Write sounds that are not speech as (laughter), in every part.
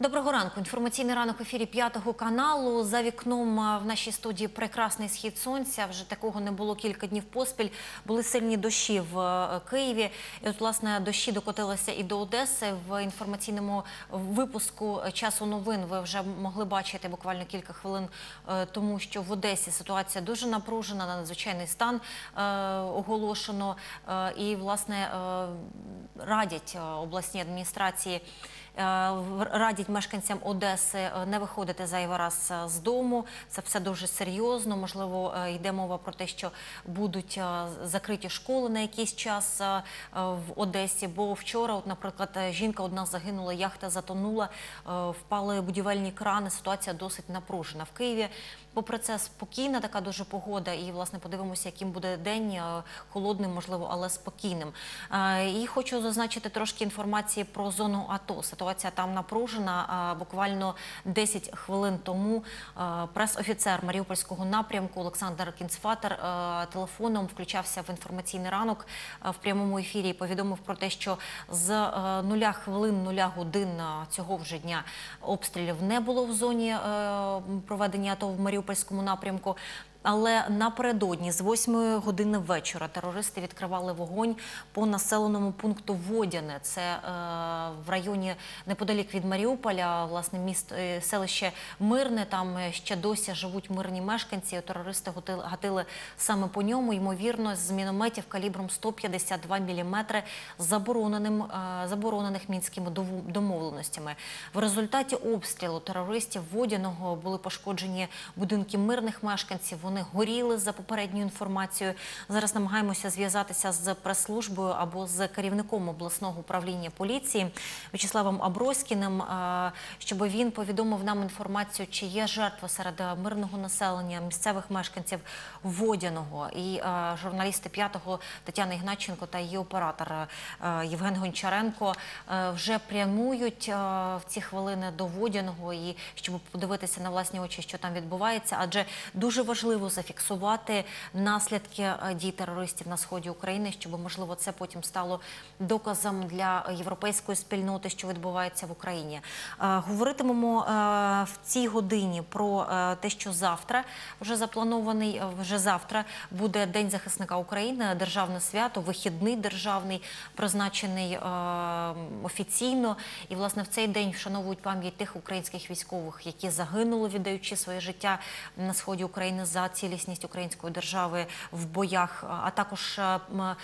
Доброго ранку. Інформаційний ранок в ефірі п'ятого каналу. За вікном в нашій студії прекрасний схід сонця. Вже такого не було кілька днів поспіль. Були сильні дощі в е, Києві. І от власне дощі докотилися і до Одеси. В інформаційному випуску часу новин ви вже могли бачити буквально кілька хвилин е, тому, що в Одесі ситуація дуже напружена, на надзвичайний стан е, оголошено. І власне радять обласній адміністрації. Е, Радять мешканцям Одеси е, не виходити зайвий раз е, з дому. Це все дуже серйозно. Можливо, йде мова про те, що будуть закриті школи на якийсь час в Одесі. Бо вчора, от, наприклад, жінка одна загинула, яхта затонула, впали будівельні крани. Ситуація досить напружена в Києві. Попри це, спокійна така дуже погода, і власне подивимося, яким буде день е, холодним, можливо, але спокійним. Е, І хочу зазначити трошки інформації про зону АТО. Ситуація там напружена. Е, Буквально 10 хвилин тому прес-офіцер Маріупольського напрямку Олександр Кінцфатер телефоном включався в інформаційний ранок в прямому ефірі і повідомив про те, що з нуля хвилин, нуля годин цього вже дня обстрілів не було в зоні проведення АТО в Маріупольському напрямку. Але напередодні з 8 години вечора терористи відкривали вогонь по населеному пункту Водяне. Це е, в районі неподалік від Маріуполя, власне, міст е, селище Мирне. Там е, ще досі живуть мирні мешканці. Терористи готили, гатили саме по ньому. Ймовірно, з мінометів калібром 152 мм забороненим заборонених мінськими домовленостями. В результаті обстрілу терористів Водяного були пошкоджені будинки мирних мешканців. Вони горіли за попередньою інформацією. Зараз намагаємося зв'язатися з прес-службою або з керівником обласного управління поліції В'ячеславом Аброськіним, е, щоб він повідомив нам інформацію, чи є жертви серед мирного населення, місцевих мешканців Водяного. І е, журналісти п'ятого Тетяна Ігначенко та її оператор е, Євген Гончаренко вже прямують в ці хвилини до Водяного і щоб подивитися на власні очі, що там відбувається, адже дуже важливо зафіксувати наслідки е, дій терористів на сході України, щоб можливо це потім стало доказом для європейської спільноти, що відбувається в Україні. Е, Говоритимемо е, в цій годині про те, що завтра вже запланований, вже завтра буде День захисника України, державне свято, вихідний державний, призначений офіційно. І власне в цей день вшановують пам'ять тих українських військових, які загинули, віддаючи своє життя на сході України за цілісність української держави в боях, а також е, е,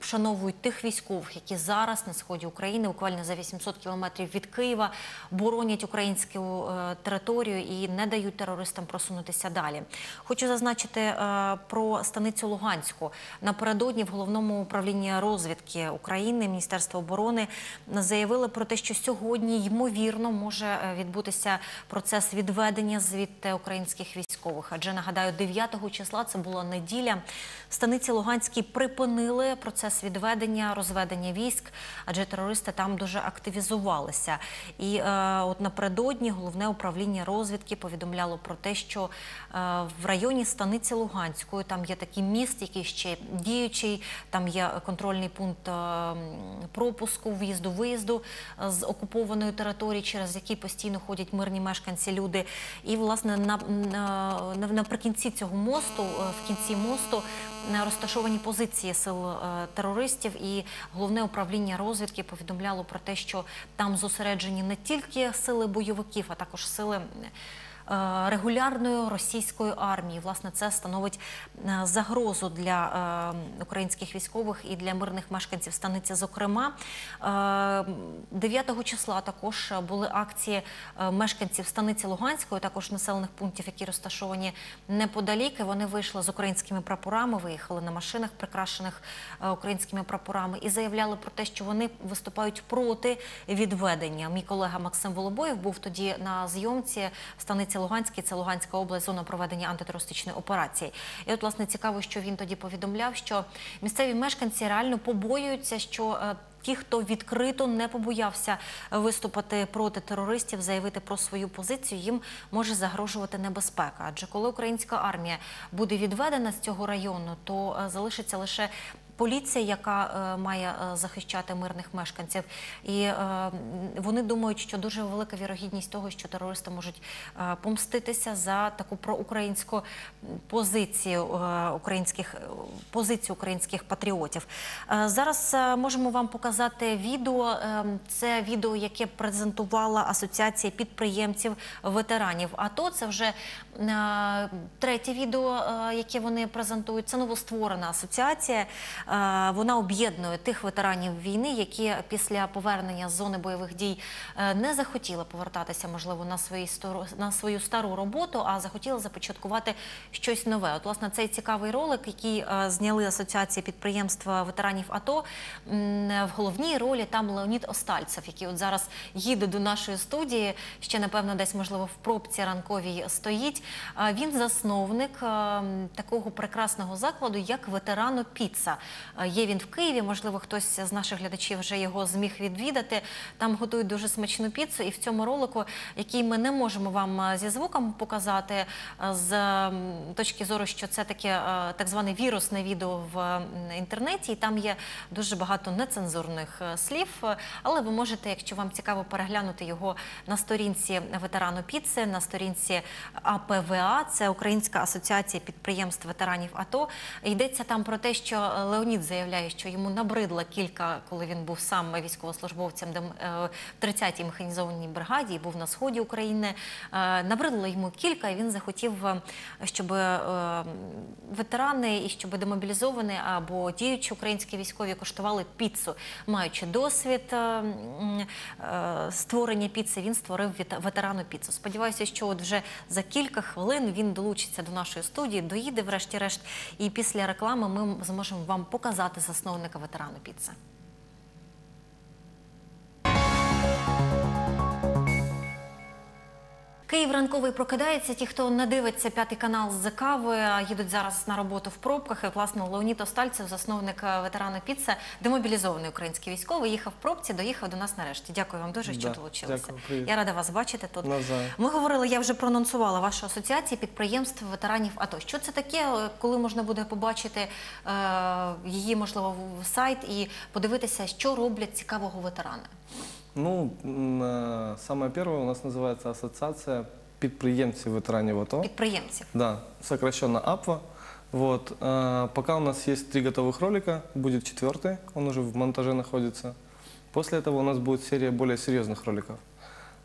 вшановують тих військових, які зараз на сході України, буквально за 800 кілометрів від Києва, боронять українську е, територію і не дають терористам просунутися далі. Хочу зазначити про станицю Луганську. Напередодні в головному управлінні розвідки України Міністерства оборони заявили про те, що сьогодні ймовірно може відбутися процес відведення звідти українських військових. Адже нагадаю, 9 числа це була неділя. Станиці Луганській припинили процес відведення, розведення військ, адже терористи там дуже активізувалися. І е, от напередодні головне управління розвідки повідомляло про те, що е, в районі станиці Луганської там є такий міст, який ще діючий. Там є контрольний пункт е, пропуску, в'їзду, виїзду е, з окупованої території, через який постійно ходять мирні мешканці, люди. І власне на, на, на- наприкінці цього мосту, е, в кінці мосту, е, розташовані позиції сил е, терористів, і головне управління розвідки повідомляло про те, що там зосереджені не тільки сили бойовиків, а також сили. Е, Регулярної російської армії, власне, це становить е, загрозу для е, українських військових і для мирних мешканців станиці. Зокрема, Е, 9 числа також були акції мешканців станиці Луганської, також населених пунктів, які розташовані неподалік. Вони вийшли з українськими прапорами, виїхали на машинах, прикрашених українськими прапорами, і заявляли про те, що вони виступають проти відведення. Мій колега Максим Волобоєв був тоді на зйомці в станиці Луганській, це Луганська область, зона проведення антитерористичної операції. І от, власне, цікаво, що він тоді повідомляв, що місцеві мешканці реально побоюються, що е, ті, хто відкрито не побоявся виступити проти терористів, заявити про свою позицію, їм може загрожувати небезпека. Адже коли українська армія буде відведена з цього району, то е, залишиться лише поліція, яка е, має е, захищати мирних мешканців, і е, вони думають, що дуже велика вірогідність того, що терористи можуть помститися за таку проукраїнську позицію українських позицію українських патріотів. Зараз можемо вам показати відео. Це відео, яке презентувала асоціація підприємців ветеранів. АТО це вже третє відео, яке вони презентують. Це новостворена асоціація. Е, Вона об'єднує тих ветеранів війни, які після повернення з зони бойових дій е, не захотіли повертатися, можливо, на свої на свою стару роботу, а захотіли започаткувати щось нове. От, власне, цей цікавий ролик, який е, зняли асоціація підприємства ветеранів АТО. В головній ролі там Леонід Остальцев, який от зараз їде до нашої студії. Ще напевно, десь можливо в пробці ранковій стоїть. Він засновник е, такого прекрасного закладу, як ветерано Піца. Е, Є він в Києві. Можливо, хтось з наших глядачів вже його зміг відвідати. Там готують дуже смачну піцу. І в цьому ролику, який ми не можемо вам е, зі звуком показати, е, з точки зору, що це таке так зване вірусне відео в інтернеті, і там є дуже багато нецензурних слів. Але ви можете, якщо вам цікаво, переглянути його на сторінці ветерану піци, на сторінці АПВА, це Українська асоціація підприємств ветеранів АТО. Йдеться там про те, що е, Леонід заявляє, що йому набридла кілька, коли він був сам військовослужбовцем е, в 30-й механізованій бригаді і був на сході України. Е, Набридло йому кілька, і він захотів, е, щоб ветерани і щоб демобілізовані або діючі українські військові коштували піцу, маючи досвід створення піци, він створив ветерану піцу. Сподіваюся, що от вже за кілька хвилин він долучиться до нашої студії, доїде врешті-решт, і після реклами ми зможемо вам показати засновника ветерану піци. Київ ранковий прокидається. Ті, хто не дивиться п'ятий канал з кави, їдуть зараз на роботу в пробках. І, власне, Леонід Остальцев, засновник е, ветерана Піца, демобілізований український військовий, їхав в пробці, доїхав до нас нарешті. Дякую вам дуже, що Да, долучилися. дякую. Я рада вас бачити тут. Ми говорили, я вже проанонсувала вашу асоціацію підприємств ветеранів АТО. Що це таке, е, коли можна буде побачити е, її, можливо, в сайт і подивитися, що роблять цікавого ветерани? Ну, м, э, самое первое у нас называется Ассоциация підприємців ветеранів АТО. Підприємців. Да, сокращенно АПВА. Вот. э, Пока у нас есть три готовых ролика, будет четвертый, он уже в монтаже находится. После этого у нас будет серия более серьезных роликов.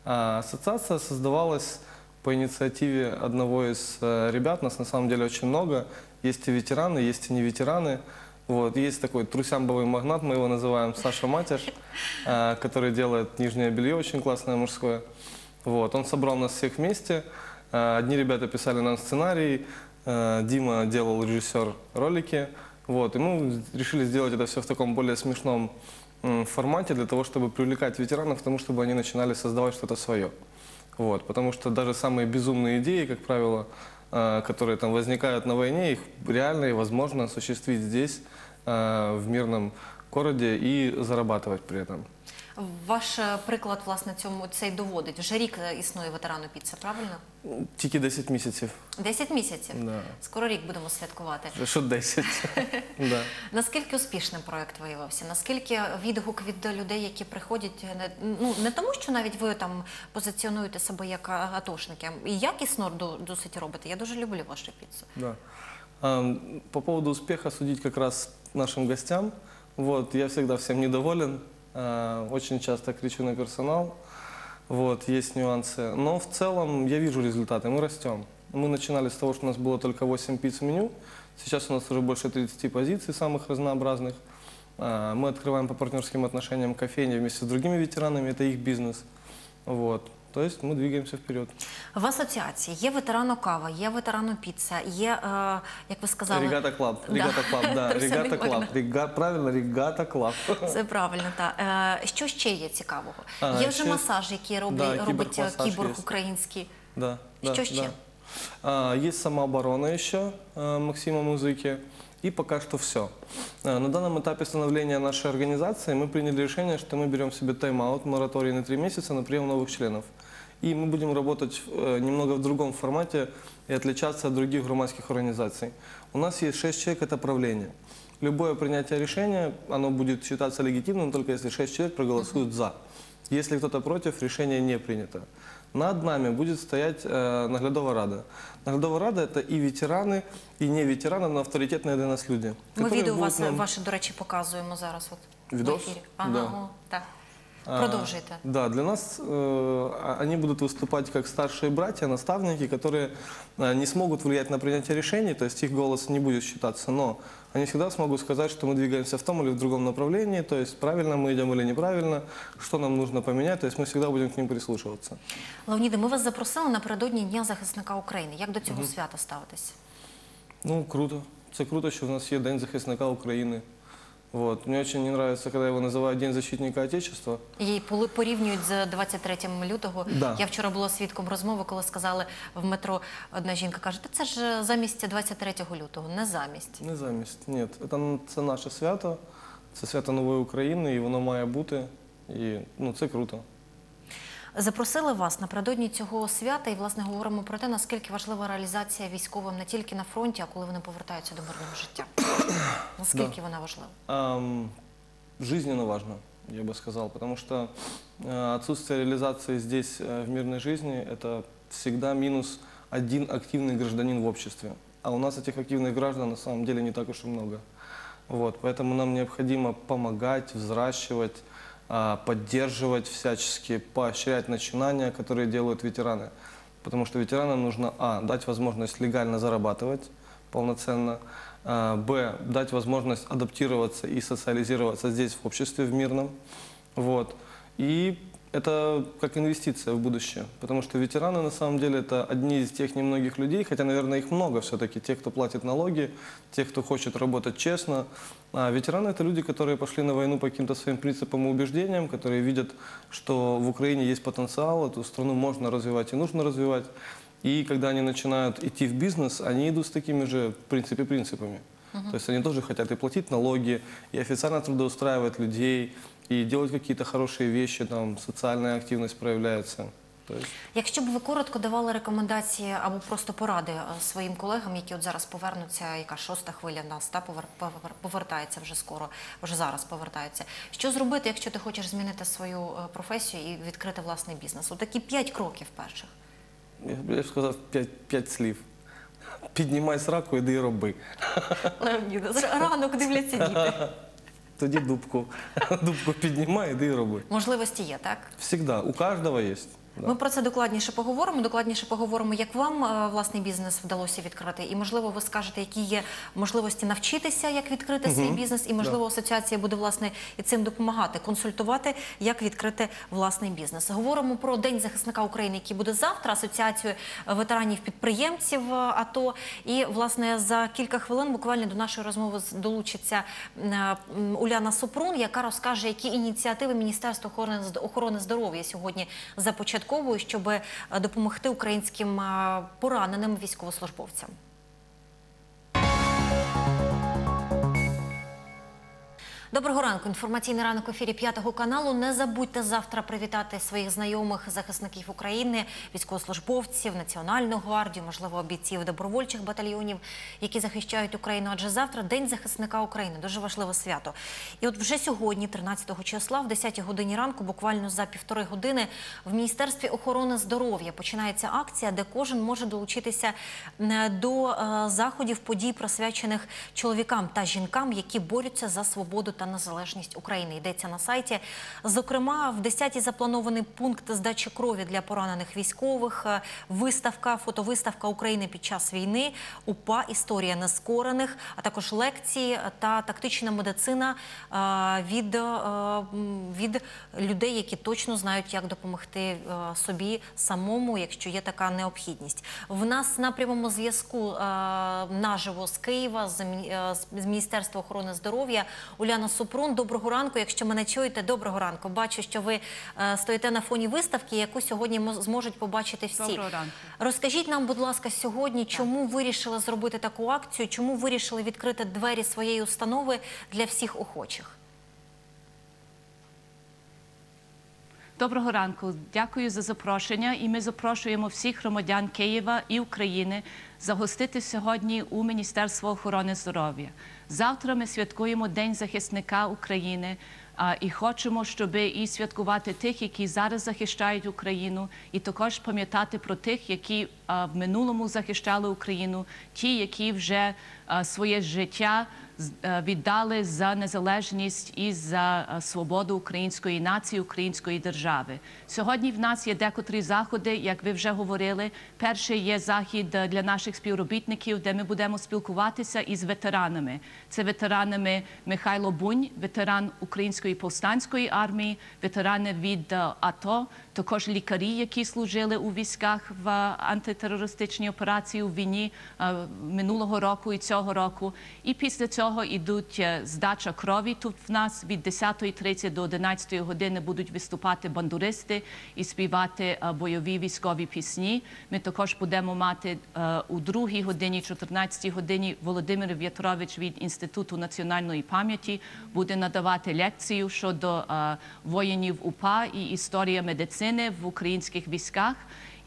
А, Ассоциация создавалась по инициативе одного из э, ребят, нас на самом деле очень много. Есть и ветераны, есть и не ветераны. Вот. Есть такой трусямбовый магнат, мы его называем Саша Матяш, э, (laughs) который делает нижнее белье очень классное мужское. Вот. Он собрал нас всех вместе. Э, Одни ребята писали нам сценарий, э, Дима делал режиссер ролики. Вот. И мы решили сделать это все в таком более смешном формате для того, чтобы привлекать ветеранов к тому, чтобы они начинали создавать что-то свое. Вот. Потому что даже самые безумные идеи, как правило, которые там возникают на войне, их реально и возможно осуществить здесь, э, в мирном городе и зарабатывать при этом. Ваш е, приклад, власне, цьому цей доводить. Вже рік е, існує ветерану піца, правильно? Тільки 10 місяців. 10 місяців. Да. Скоро рік будемо святкувати. Що 10? (laughs) да. Наскільки успішним проект виявився? Наскільки відгук від людей, які приходять, не, ну не тому, що навіть ви там позиціонуєте себе як а, атошники, і якісно досить робите. Я дуже люблю вашу піцу. Да. А, По поводу успеха судить как раз нашим гостям. Вот, я всегда всем недоволен, очень часто кричу на персонал, вот, есть нюансы. Но в целом я вижу результаты, мы растем. Мы начинали с того, что у нас было только 8 пиц в меню, сейчас у нас уже больше 30 позиций самых разнообразных. А, Мы открываем по партнерским отношениям кофейни вместе с другими ветеранами, это их бизнес. Вот. То есть мы двигаемся вперед. В асоціації є ветерано кава, є ветерано піца, є, е, як ви сказали, Регата Клаб, Да. Регата Клаб, да, (laughs) Трусяний Регата Клаб. Рега- правильно, Регата Клаб. Це правильно, так. Е, що ще є цікавого? А, є вже ще- масаж, який Да, робить е, кіборг є. український. Да, Что да, еще? да. А, Есть самооборона еще а, Максима Музыки. И пока что все. На данном этапе становления нашей организации мы приняли решение, что мы берем себе тайм-аут, мораторий на три месяца на прием новых членов. И мы будем работать э, немного в другом формате и отличаться от других громадских организаций. У нас есть шесть человек, это правление. любое принятие решения, оно будет считаться легитимным только если 6 человек проголосуют «за». Если кто-то против, решение не принято. Над нами будет стоять э, наглядова рада. Наглядова рада – это и ветераны, и не ветераны, но авторитетные для нас люди. Ми которые відео будут вас, нам- ваше, до речі, показуємо зараз от Відос? в ефірі. Ага, Да. о, так. А, Продовжуйте. Да, для нас э, а- они будут выступать как старшие братья, наставники, которые э, не смогут влиять на принятие решений, то есть их голос не будет считаться, но они всегда смогут сказать, что мы двигаемся в том или в другом направлении, то есть правильно мы идем или неправильно, что нам нужно поменять, то есть мы всегда будем к ним прислушиваться. Леоніде, ми вас запросили напередодні Дня захисника України. Як до цього свята ставитесь? Ну, круто. Це круто, що в нас є День захисника України. Вот. Мне очень не нравится, когда его называют День защитника Отечества. Її поли- порівнюють з 23 лютого. Да. Я вчора була свідком розмови, коли сказали в метро, одна жінка каже, та це ж замість 23 лютого, не замість. Не замість. Ні, це, це наше свято, це свято нової України, і воно має бути. І ну, це круто. Запросили вас напередодні цього свята і, власне, говоримо про те, наскільки важлива реалізація військовим не тільки на фронті, а коли вони повертаються до мирного життя. (coughs) Наскільки вона важлива? Ам, жизненно важно, я бы сказал, потому что э, отсутствие реализации здесь, э, в мирной жизни, это всегда минус один активный гражданин в обществе. А у нас этих активных граждан на самом деле не так уж и много. Вот, поэтому нам необходимо помогать, взращивать, а, поддерживать всячески, поощрять начинания, которые делают ветераны. Потому что ветеранам нужно, а, дать возможность легально зарабатывать полноценно, а, б, дать возможность адаптироваться и социализироваться здесь, в обществе, в мирном. Вот. И это как инвестиция в будущее, потому что ветераны на самом деле это одни из тех немногих людей, хотя, наверное, их много все-таки, те, кто платит налоги, те, кто хочет работать честно. А ветераны это люди, которые пошли на войну по каким-то своим принципам и убеждениям, которые видят, что в Украине есть потенциал, эту страну можно развивать и нужно развивать. И когда они начинают идти в бизнес, они идут с такими же, в принципе, принципами. То есть они тоже хотят и платить налоги, и официально трудоустраивать людей, и делать какие-то хорошие вещи, там социальная активность проявляется. То есть, Якщо б ви коротко давали рекомендації або просто поради е, своїм колегам, які от зараз повернуться, яка шоста хвиля нас та повер- повер- повертається вже скоро, вже зараз повертається. Що зробити, якщо ти хочеш змінити свою е, професію і відкрити власний бізнес? Отакі п'ять кроків перших. я, я б сказав п'ять, п'ять слів. Піднімай сраку, іди і роби. Леоніда, ранок дивляться діти. (laughs) Тоді дубку. (laughs) Дубку піднімай, іди і роби. Можливості є, так? Всегда, у кожного есть. Ми про це докладніше поговоримо. Докладніше поговоримо, як вам е, власний бізнес вдалося відкрити. І можливо, ви скажете, які є можливості навчитися, як відкрити свій бізнес, і можливо, асоціація буде власне і цим допомагати, консультувати, як відкрити власний бізнес. Говоримо про День захисника України, який буде завтра. Асоціацію е, ветеранів підприємців е, АТО. І власне за кілька хвилин буквально до нашої розмови долучиться Уляна Супрун, яка розкаже, які ініціативи Міністерства охорони здоров'я сьогодні започатковує, щоб е, допомогти українським е, пораненим військовослужбовцям. Доброго ранку. Інформаційний ранок в ефірі п'ятого каналу. Не забудьте завтра привітати своїх знайомих захисників України, військовослужбовців, Національну гвардію, можливо, бійців добровольчих батальйонів, які захищають Україну. Адже завтра День захисника України дуже важливе свято. І от вже сьогодні, 13 числа, в 10 годині ранку, буквально за півтори години, в Міністерстві охорони здоров'я починається акція, де кожен може долучитися е, до е, заходів подій, присвячених чоловікам та жінкам, які борються за свободу та незалежність України. Йдеться на сайті. Зокрема, в 10-й запланований пункт здачі крові для поранених військових, е, виставка, фотовиставка України під час війни, УПА, історія нескорених, а також лекції та тактична медицина е, від, е, від людей, які точно знають, як допомогти собі самому, якщо є така необхідність. В нас на прямому зв'язку наживо з Києва, з Міністерства охорони здоров'я Уляна Супрун. Доброго ранку. Якщо мене чуєте, доброго ранку. Бачу, що ви е, стоїте на фоні виставки, яку сьогодні мо- зможуть побачити всі. Доброго ранку. Розкажіть нам, будь ласка, сьогодні, чому вирішили зробити таку акцію, чому вирішили відкрити двері своєї установи для всіх охочих? Доброго ранку. Дякую за запрошення. І ми запрошуємо всіх громадян Києва і України загостити сьогодні у Міністерство охорони здоров'я. Завтра ми святкуємо День захисника України. І хочемо, щоб і святкувати тих, які зараз захищають Україну, і також пам'ятати про тих, які в минулому захищали Україну, ті, які вже своє життя віддали за незалежність і за свободу української нації, української держави. Сьогодні в нас є декотрі заходи, як ви вже говорили. Перший є захід е, для наших співробітників, де ми будемо спілкуватися із ветеранами. Це ветеранами Михайло Бунь, ветеран Української повстанської армії, ветерани від е, АТО, також лікарі, які служили у військах в е, антитерористичній операції у війні е, минулого року і цього року. І після цього йдуть е, здача крові. Тут в нас від 10.30 до 11 години будуть виступати бандуристи і співати е, бойові військові пісні. Ми також будемо мати у другій годині, 14 годині Володимир В'ятрович від Інституту національної пам'яті буде надавати лекцію щодо воїнів УПА і історія медицини в українських військах.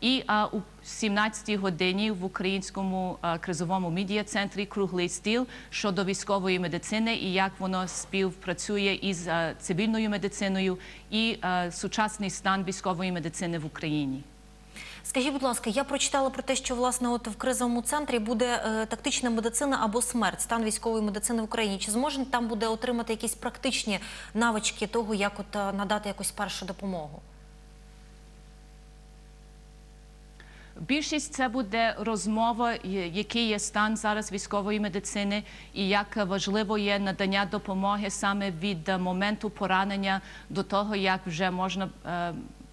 І у 17 годині в українському кризовому медіа-центрі круглий стіл щодо військової медицини і як воно співпрацює із цивільною медициною і сучасний стан військової медицини в Україні. Скажіть, будь ласка, я прочитала про те, що власне от в кризовому центрі буде е, тактична медицина або смерть, стан військової медицини в Україні. Чи зможе там буде отримати якісь практичні навички того, як от е, надати якусь першу допомогу? Більшість це буде розмова, який є стан зараз військової медицини, і як важливо є надання допомоги саме від е, моменту поранення до того, як вже можна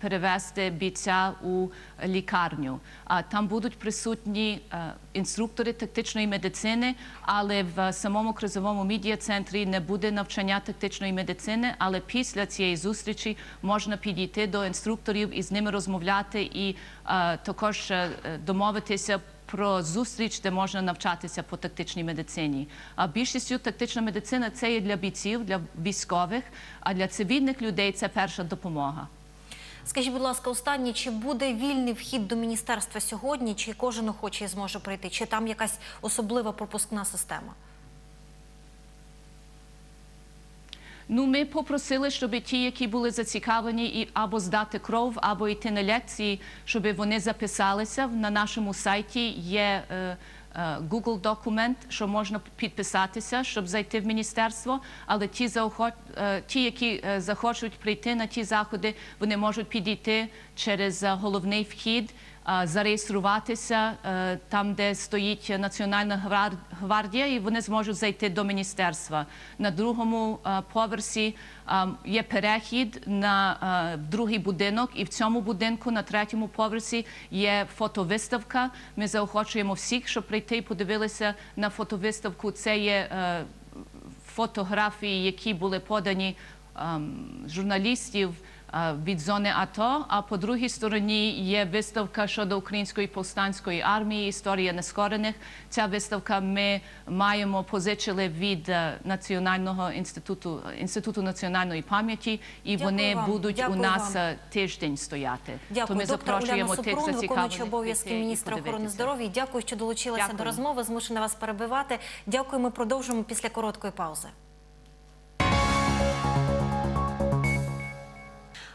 перевести бійця у лікарню. А там будуть присутні е, інструктори тактичної медицини, але в самому кризовому медіа-центрі не буде навчання тактичної медицини. Але після цієї зустрічі можна підійти до інструкторів і з ними розмовляти, і е, також е, домовитися. Про зустріч, де можна навчатися по тактичній медицині. А більшістю тактична медицина це є для бійців, для військових, а для цивільних людей це перша допомога. Скажіть, будь ласка, останнє, чи буде вільний вхід до міністерства сьогодні, чи кожен охочий зможе прийти, чи там якась особлива пропускна система? Ну, ми попросили, щоб ті, які були зацікавлені, і або здати кров, або йти на лекції, щоб вони записалися. На нашому сайті є е, Google документ, що можна підписатися, щоб зайти в міністерство. Але ті, заохо- е, ті які е, захочуть прийти на ті заходи, вони можуть підійти через е, головний вхід. Е, Зареєструватися е, там, де стоїть Національна гвардія, і вони зможуть зайти до міністерства. На другому е, поверсі є перехід на другий будинок, і в цьому будинку на третьому поверсі є фотовиставка. Ми заохочуємо всіх, щоб прийти і подивилися на фотовиставку. Це є фотографії, які були подані ем, журналістів від зони АТО. А по другій стороні є виставка щодо української повстанської армії, історія нескорених. Ця виставка ми маємо позичили від е, Національного інституту інституту національної пам'яті, і Дякую вони вам. будуть Дякую у нас вам. е, тиждень стояти. Дякую, То ми доктор запрошуємо тих Супрун, зацікавлених виконуючий обов'язки міністра охорони здоров'я. Дякую, що долучилася Дякую. до розмови. Змушена вас перебивати. Дякую. Ми продовжимо після короткої паузи.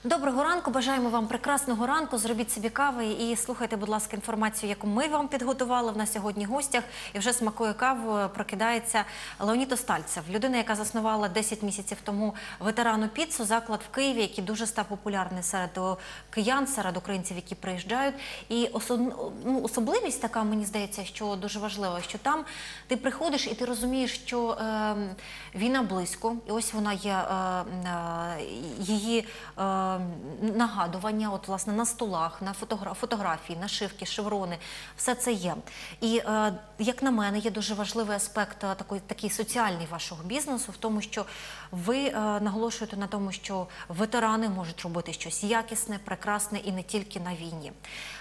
Доброго ранку, бажаємо вам прекрасного ранку. Зробіть собі кави і слухайте, будь ласка, інформацію, яку ми вам підготували. В нас сьогодні гостях і вже смакує каву. Прокидається Леонід Остальцев, людина, яка заснувала 10 місяців тому ветерану піцу, заклад в Києві, який дуже став популярний серед киян, серед українців, які приїжджають. І ну, особливість така, мені здається, що дуже важлива, що там ти приходиш і ти розумієш, що е, війна близько, і ось вона є е, е, її е, нагадування, от власне на столах, на фотогра- фотографії, нашивки, шеврони, все це є. І е, як на мене, є дуже важливий аспект е, такий, такий соціальний вашого бізнесу, в тому, що ви е, наголошуєте на тому, що ветерани можуть робити щось якісне, прекрасне і не тільки на війні.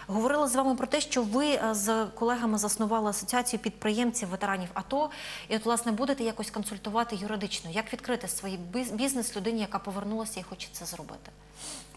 Говорила з вами про те, що ви е, з колегами заснували асоціацію підприємців ветеранів АТО, і от власне будете якось консультувати юридично, як відкрити свій біз- бізнес людині, яка повернулася і хоче хоче це зробити?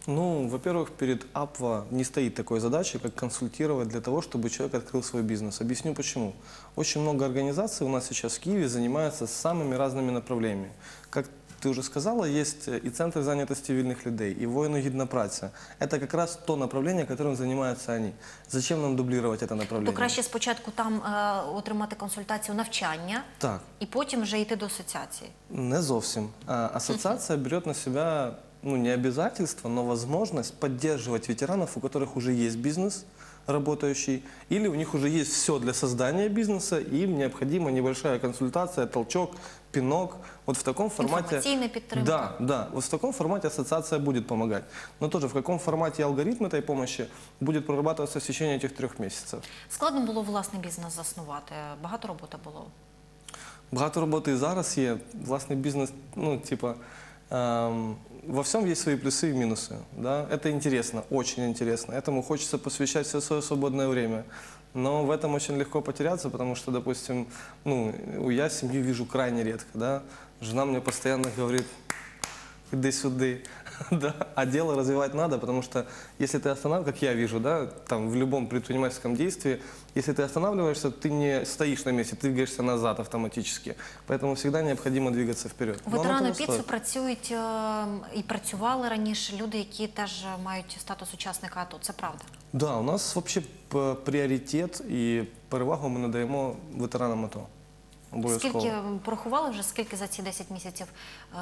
Ну, во-первых, перед АПВА не стоит такой задачи, как консультировать для того, чтобы человек открыл свой бизнес. Объясню почему. Очень много организаций у нас сейчас в Киеве занимаются самыми разными направлениями. Как ты уже сказала, есть э, и центры занятости вільних людей, и воины гиднопраця. Это как раз то направление, которым занимаются они. Зачем нам дублировать это направление? То краще спочатку там е, отримати консультацію навчання Так, і потім вже йти до асоціації. Не зовсім. А, Ассоциация берет на себя, ну, не обязательство, но возможность поддерживать ветеранов, у которых уже есть бизнес работающий, или у них уже есть все для создания бизнеса, и им необходима небольшая консультация, толчок, пинок. Вот в таком формате... Информационная підтримка. Да, да. Вот в таком формате ассоциация будет помогать. Но тоже в каком формате алгоритм этой помощи будет прорабатываться в течение этих трех месяцев. Складно було власний бізнес заснувати. Багато роботи було. Багато роботи і зараз є. Власний бізнес, ну, типа, эм, во всем есть свои плюсы и минусы. Да? Это интересно, очень интересно. Этому хочется посвящать все свое свободное время. Но в этом очень легко потеряться, потому что, допустим, ну, я семью вижу крайне редко. Да? Жена мне постоянно говорит, иди сюда. (laughs) да. А дело развивать надо, потому что если ты останавливаешься, как я вижу, да, там в любом предпринимательском действии, если ты останавливаешься, ты не стоишь на месте, ты двигаешься назад автоматически. Поэтому всегда необходимо двигаться вперед. Но оно Ветерани того ПІЦу стоит. працюють е, і працювали раніше люди, які теж мають статус учасника АТО. Це правда. Да, у нас вообще п- пріоритет і перевагу ми надаємо ветеранам АТО. Обов'язково. Скільки порахували вже, скільки за ці 10 місяців е,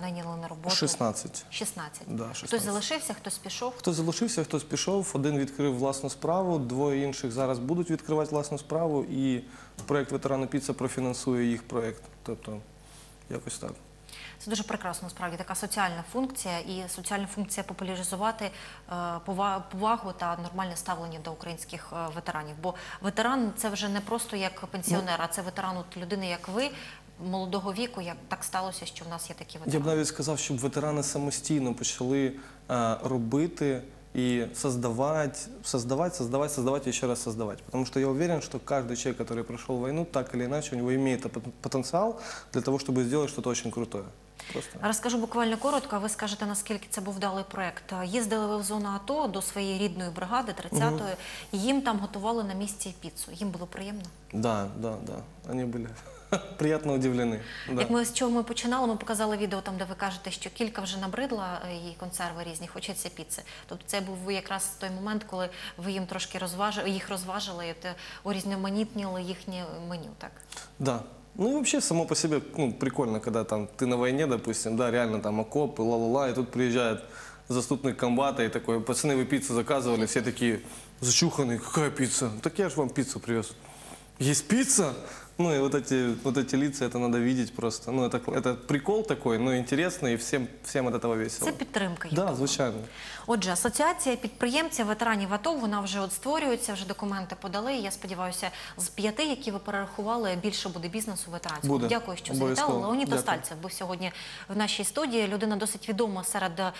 найняли на роботу? 16. 16. Да, Хтось залишився, хтось пішов. Хтось залишився, хтось пішов, один відкрив власну справу, двоє інших зараз будуть відкривати власну справу, і проєкт ветерана Піца профінансує їх проєкт. Тобто, якось так. Це дуже прекрасно, насправді така соціальна функція і соціальна функція популяризувати е, повагу та нормальне ставлення до українських е, ветеранів. Бо ветеран це вже не просто як пенсіонер, а це ветеран от людини, як ви, молодого віку. Як так сталося, що в нас є такі Я б навіть сказав, щоб ветерани самостійно почали е, робити и создавать, создавать, создавать, создавать и еще раз создавать. Потому что я уверен, что каждый человек, который прошел войну, так или иначе, у него имеет пот- потенциал для того, чтобы сделать что-то очень крутое. Просто. Розкажу буквально коротко, а ви скажете, наскільки це був вдалий проект. Їздили ви в зону АТО до своєї рідної бригади, 30-ї, і їм там готували на місці піцу. Їм було приємно. Да, да, да. Они были (laughs) приятно удивлены. Да. Як ми з чого ми починали, ми показали відео там, де ви кажете, що кілька вже набридла е, і консерви різні, хочеться піци. Тобто це був якраз той момент, коли ви їм трошки розважили, їх розважили, і от, урізноманітнили їхнє меню. Так Да. Ну и вообще само по себе ну, прикольно, когда там ты на войне, допустим, да, реально там окопы, ла-ла-ла, и тут приезжает заступник комбата и такой, пацаны, вы пиццу заказывали, все такие зачуханные, какая пицца? Так я же вам пиццу привез. Есть пицца? Ну и вот эти, вот эти лица, это надо видеть просто. Ну это, это прикол такой, но интересно, и всем, всем от этого весело. це підтримка. я Да, думаю. звичайно. Отже, асоціація підприємців ветеранів АТО вона вже от створюється, вже документи подали. І Я сподіваюся, з п'яти, які ви перерахували, більше буде бізнесу ветеранського. Буде. Дякую, що Обов'язково. завітали. Леонід Дякую. Остальцев був сьогодні в нашій студії. Людина досить відома серед е,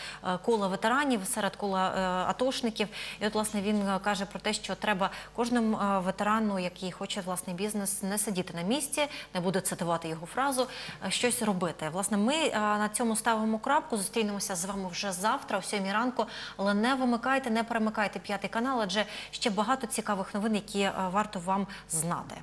кола ветеранів, серед кола е, атошників. І от власне він е, каже про те, що треба кожному е, ветерану, який хоче власний бізнес, не сидіти сидіти на місці, не буду цитувати його фразу, е, щось робити. Власне, ми е, на цьому ставимо крапку. Зустрінемося з вами вже завтра, о 7 ранку. Але не вимикайте, не перемикайте п'ятий канал, адже ще багато цікавих новин, які е, варто вам знати.